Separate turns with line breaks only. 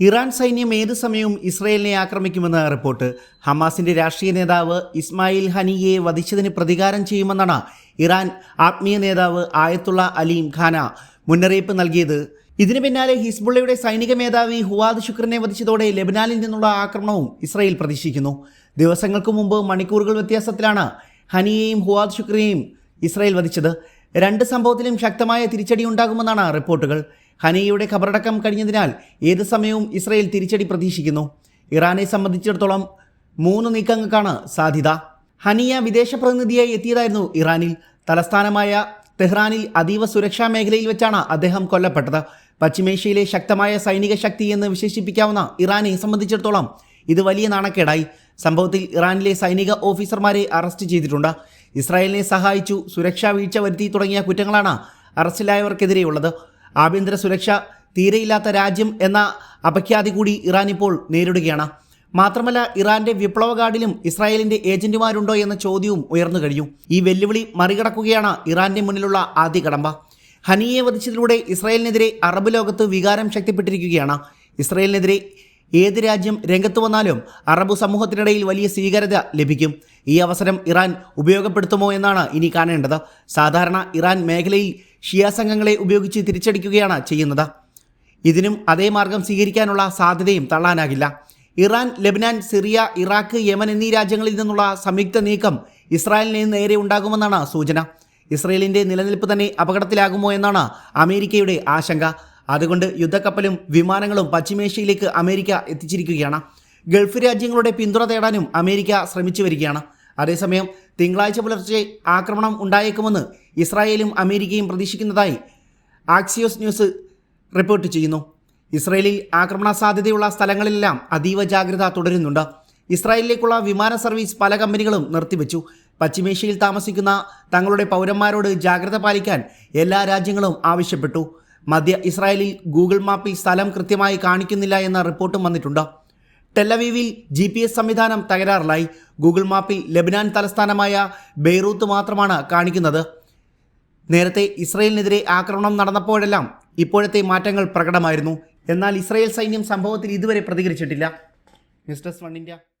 Iran സൈന്യം ഏത് സമയവും ഇസ്രയേലിനെ ആക്രമിക്കുമെന്ന റിപ്പോർട്ട്. ഹമാസിന്റെ രാഷ്ട്രീയ നേതാവ് ഇസ്മായിൽ ഹനിയെ വധിച്ചതിന് പ്രതികാരം ചെയ്യുമെന്നാണ് ഇറാൻ ആത്മീയ നേതാവ് ആയത്തുള്ള അലീം ഖാന മുന്നറിയിപ്പ് നൽകിയത്. ഇതിനു പിന്നാലെ ഹിസ്ബുള്ളയുടെ സൈനിക മേധാവി ഹുവാദ് ശുക്രനെ വധിച്ചതോടെ ലെബനാനിൽ നിന്നുള്ള ആക്രമണവും ഇസ്രയേൽ പ്രതീക്ഷിക്കുന്നു. ദിവസങ്ങൾക്ക് മുമ്പ് മണിക്കൂറുകൾ വ്യത്യാസത്തിലാണ് ഹനിയെയും ഹുവാദ് ശുക്രനെയും ഇസ്രയേൽ വധിച്ചത്. രണ്ട് സംഭവത്തിലും ശക്തമായ തിരിച്ചടി ഉണ്ടാകുമെന്നാണ് റിപ്പോർട്ടുകൾ. ഹനിയയുടെ ഖബറടക്കം കഴിഞ്ഞതിനാൽ ഏത് സമയവും ഇസ്രയേൽ തിരിച്ചടി പ്രതീക്ഷിക്കുന്നു. ഇറാനെ സംബന്ധിച്ചിടത്തോളം മൂന്ന് നീക്കങ്ങൾക്കാണ് സാധ്യത. ഹനിയ വിദേശ പ്രതിനിധിയായി എത്തിയതായിരുന്നു ഇറാനിൽ. തലസ്ഥാനമായ തെഹ്റാനിൽ അതീവ സുരക്ഷാ മേഖലയിൽ വെച്ചാണ് അദ്ദേഹം കൊല്ലപ്പെട്ടത്. പശ്ചിമേഷ്യയിലെ ശക്തമായ സൈനിക ശക്തി എന്ന് വിശേഷിപ്പിക്കാവുന്ന ഇറാനെ സംബന്ധിച്ചിടത്തോളം ഇത് വലിയ നാണക്കേടായി. സംഭവത്തിൽ ഇറാനിലെ സൈനിക ഓഫീസർമാരെ അറസ്റ്റ് ചെയ്തിട്ടുണ്ട്. ഇസ്രായേലിനെ സഹായിച്ചു സുരക്ഷാ വീഴ്ച വരുത്തി തുടങ്ങിയ കുറ്റങ്ങളാണ് അറസ്റ്റിലായവർക്കെതിരെയുള്ളത്. ആഭ്യന്തര സുരക്ഷ തീരെയില്ലാത്ത രാജ്യം എന്ന അപഖ്യാതി കൂടി ഇറാൻ ഇപ്പോൾ നേരിടുകയാണ്. മാത്രമല്ല ഇറാന്റെ വിപ്ലവ ഗാർഡിലും ഇസ്രായേലിന്റെ ഏജന്റുമാരുണ്ടോ എന്ന ചോദ്യവും ഉയർന്നു കഴിഞ്ഞു. ഈ വെല്ലുവിളി മറികടക്കുകയാണ് ഇറാന്റെ മുന്നിലുള്ള ആദ്യ കടമ്പ. ഹനിയെ വധിച്ചതിലൂടെ ഇസ്രായേലിനെതിരെ അറബ് ലോകത്ത് വികാരം ശക്തിപ്പെട്ടിരിക്കുകയാണ്. ഇസ്രായേലിനെതിരെ ഏത് രാജ്യം രംഗത്ത് വന്നാലും അറബ് സമൂഹത്തിനിടയിൽ വലിയ സ്വീകാര്യത ലഭിക്കും. ഈ അവസരം ഇറാൻ ഉപയോഗപ്പെടുത്തുമോ എന്നാണ് ഇനി കാണേണ്ടത്. സാധാരണ ഇറാൻ മേഖലയിൽ ഷിയ സംഘങ്ങളെ ഉപയോഗിച്ച് തിരിച്ചടിക്കുകയാണ് ചെയ്യുന്നത്. ഇതിനും അതേ മാർഗം സ്വീകരിക്കാനുള്ള സാധ്യതയും തള്ളാനാകില്ല. Iran Lebanon Syria Iraq Yemen എന്നീ രാജ്യങ്ങളിൽ നിന്നുള്ള സംയുക്ത നീക്കം ഇസ്രായേലിന് നേരെ ഉണ്ടാകുമെന്നാണ് സൂചന. ഇസ്രയേലിന്റെ നിലനിൽപ്പ് തന്നെ അപകടത്തിലാകുമോ എന്നാണ് അമേരിക്കയുടെ ആശങ്ക. അതുകൊണ്ട് യുദ്ധക്കപ്പലും വിമാനങ്ങളും പശ്ചിമേഷ്യയിലേക്ക് അമേരിക്ക എത്തിച്ചിരിക്കുകയാണ്. ഗൾഫ് രാജ്യങ്ങളുടെ പിന്തുണ തേടാനും അമേരിക്ക ശ്രമിച്ചു വരികയാണ് അതേസമയം തിങ്കളാഴ്ച പുലർച്ചെ ആക്രമണം ഉണ്ടായേക്കുമെന്ന് ഇസ്രായേലും അമേരിക്കയും പ്രതീക്ഷിക്കുന്നതായി ആക്സിയോസ് ന്യൂസ് റിപ്പോർട്ട് ചെയ്യുന്നു. ഇസ്രായേലിൽ ആക്രമണ സാധ്യതയുള്ള സ്ഥലങ്ങളിലെല്ലാം അതീവ ജാഗ്രത തുടരുന്നുണ്ട്. ഇസ്രായേലിലേക്കുള്ള വിമാന സർവീസ് പല കമ്പനികളും നിർത്തിവെച്ചു. പശ്ചിമേഷ്യയിൽ താമസിക്കുന്ന തങ്ങളുടെ പൗരന്മാരോട് ജാഗ്രത പാലിക്കാൻ എല്ലാ രാജ്യങ്ങളും ആവശ്യപ്പെട്ടു. മധ്യ ഇസ്രായേലിൽ ഗൂഗിൾ മാപ്പിൽ സ്ഥലം കൃത്യമായി കാണിക്കുന്നില്ല എന്ന റിപ്പോർട്ടും വന്നിട്ടുണ്ട്. ടെല്ലവീവിൽ ജി പി എസ് സംവിധാനം തകരാറിലായി. ഗൂഗിൾ മാപ്പിൽ ലബനാൻ തലസ്ഥാനമായ ബെയ്റൂത്ത് മാത്രമാണ് കാണിക്കുന്നത്. നേരത്തെ ഇസ്രയേലിനെതിരെ ആക്രമണം നടന്നപ്പോഴെല്ലാം ഇപ്പോഴത്തെ മാറ്റങ്ങൾ പ്രകടമായിരുന്നു. എന്നാൽ ഇസ്രയേൽ സൈന്യം സംഭവത്തിൽ ഇതുവരെ പ്രതികരിച്ചിട്ടില്ല. News desk one India.